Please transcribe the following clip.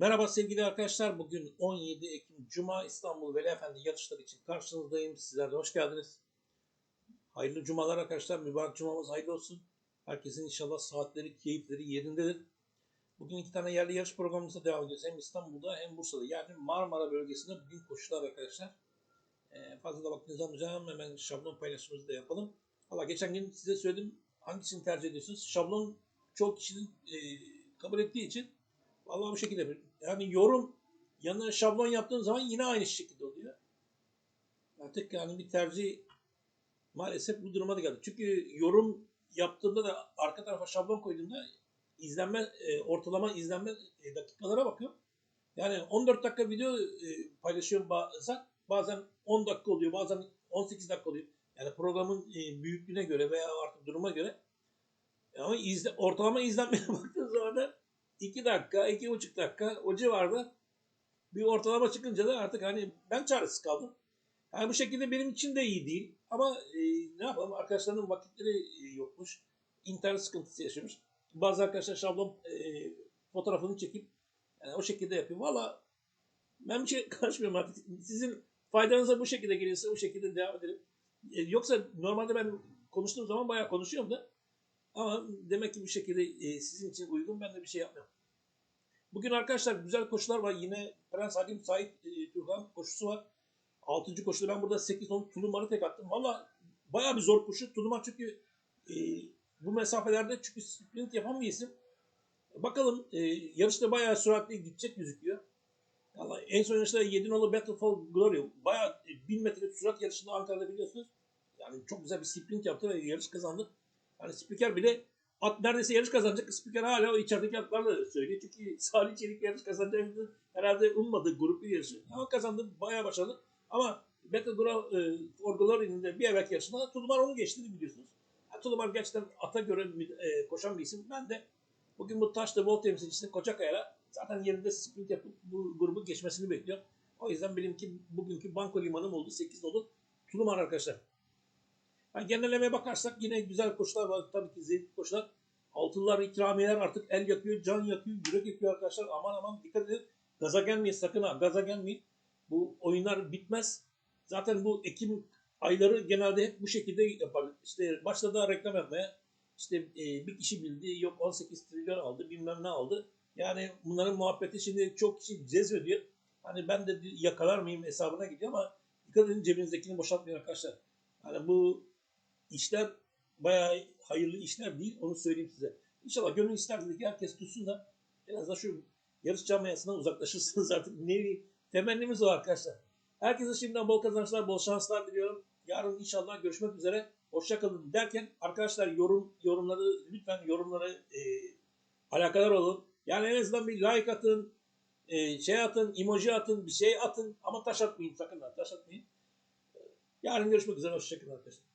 Merhaba sevgili arkadaşlar. Bugün 17 Ekim Cuma İstanbul Veli Efendi yarışları için karşınızdayım. Sizler de hoş geldiniz. Hayırlı cumalar arkadaşlar. Mübarek cumamız hayırlı olsun. Herkesin inşallah saatleri, keyifleri yerindedir. Bugün iki tane yerli yarış programımıza devam ediyoruz. Hem İstanbul'da hem Bursa'da. Yani Marmara bölgesinde bugün koşular arkadaşlar. Ee, fazla da vaktinizi almayacağım. Hemen şablon paylaşımımızı da yapalım. Valla geçen gün size söyledim. Hangisini tercih ediyorsunuz? Şablon çok kişinin e, kabul ettiği için Vallahi bu şekilde. Yani yorum yanına şablon yaptığın zaman yine aynı şekilde oluyor. Artık yani bir tercih maalesef bu duruma da geldi. Çünkü yorum yaptığında da arka tarafa şablon koyduğunda izlenme e, ortalama izlenme e, dakikalara bakıyorum. Yani 14 dakika video e, paylaşıyorum bazen. Bazen 10 dakika oluyor, bazen 18 dakika oluyor. Yani programın e, büyüklüğüne göre veya artık duruma göre. Ama izle, ortalama izlenmeye baktığın zaman da 2 dakika, 2,5 dakika o civarda bir ortalama çıkınca da artık hani ben çaresiz kaldım. Yani bu şekilde benim için de iyi değil. Ama e, ne yapalım arkadaşların vakitleri e, yokmuş. İnternet sıkıntısı yaşamış. Bazı arkadaşlar şablon e, fotoğrafını çekip yani o şekilde yapıyor. Valla ben bir şey karışmıyorum artık. Sizin faydanıza bu şekilde geliyorsa bu şekilde devam edelim. E, yoksa normalde ben konuştuğum zaman bayağı konuşuyorum da ama demek ki bir şekilde e, sizin için uygun ben de bir şey yapmıyorum. Bugün arkadaşlar güzel koşular var. Yine Prens Halim Sait e, Turhan koşusu var. 6. koşuda ben burada 8-10 Tulumar'ı tek attım. Valla bayağı bir zor koşu. Tulumar çünkü e, bu mesafelerde çünkü sprint yapan bir isim. Bakalım e, yarışta bayağı süratli gidecek gözüküyor. Valla en son yarışta 7 nolu Battlefall Glory bayağı e, 1000 metre sürat yarışında Ankara'da biliyorsunuz. Yani çok güzel bir sprint yaptı ve yarış kazandı. Yani spiker bile at neredeyse yarış kazanacak. Spiker hala o içerideki atlarla söylüyor. Çünkü Salih Çelik yarış kazanacağını herhalde ummadı grup bir yarışı. Ama kazandı. Bayağı başarılı. Ama Battle Gra- e, for Glory'nin de bir evvelki yarışında Tulumar onu geçti biliyorsunuz. Yani Tulumar gerçekten ata göre e, koşan bir isim. Ben de bugün bu taşlı bol temsilcisi Kocakaya'la zaten yerinde sprint yapıp bu grubu geçmesini bekliyorum. O yüzden benimki bugünkü banko limanım oldu. 8 dolu Tulumar arkadaşlar. Yani genellemeye bakarsak yine güzel koşular var. Tabii ki zevkli koşular. Altınlar, ikramiyeler artık el yakıyor, can yakıyor, yürek yakıyor arkadaşlar. Aman aman dikkat edin. Gaza gelmeyin sakın ha. Gaza gelmeyin. Bu oyunlar bitmez. Zaten bu Ekim ayları genelde hep bu şekilde yapar. İşte başladı reklam yapmaya. İşte e, bir kişi bildi. Yok 18 trilyon aldı. Bilmem ne aldı. Yani bunların muhabbeti şimdi çok kişi cezbediyor. Hani ben de yakalar mıyım hesabına gidiyor ama dikkat edin cebinizdekini boşaltmayın arkadaşlar. Hani bu işler bayağı hayırlı işler değil onu söyleyeyim size. İnşallah gönül isterdi ki herkes tutsun da en azından şu yarış camiasından uzaklaşırsınız artık. Nevi temennimiz o arkadaşlar. Herkese şimdiden bol kazançlar, bol şanslar diliyorum. Yarın inşallah görüşmek üzere. Hoşçakalın derken arkadaşlar yorum yorumları lütfen yorumları e, alakadar olun. Yani en azından bir like atın, e, şey atın, emoji atın, bir şey atın ama taş atmayın sakın ha taş atmayın. Yarın görüşmek üzere. Hoşçakalın arkadaşlar.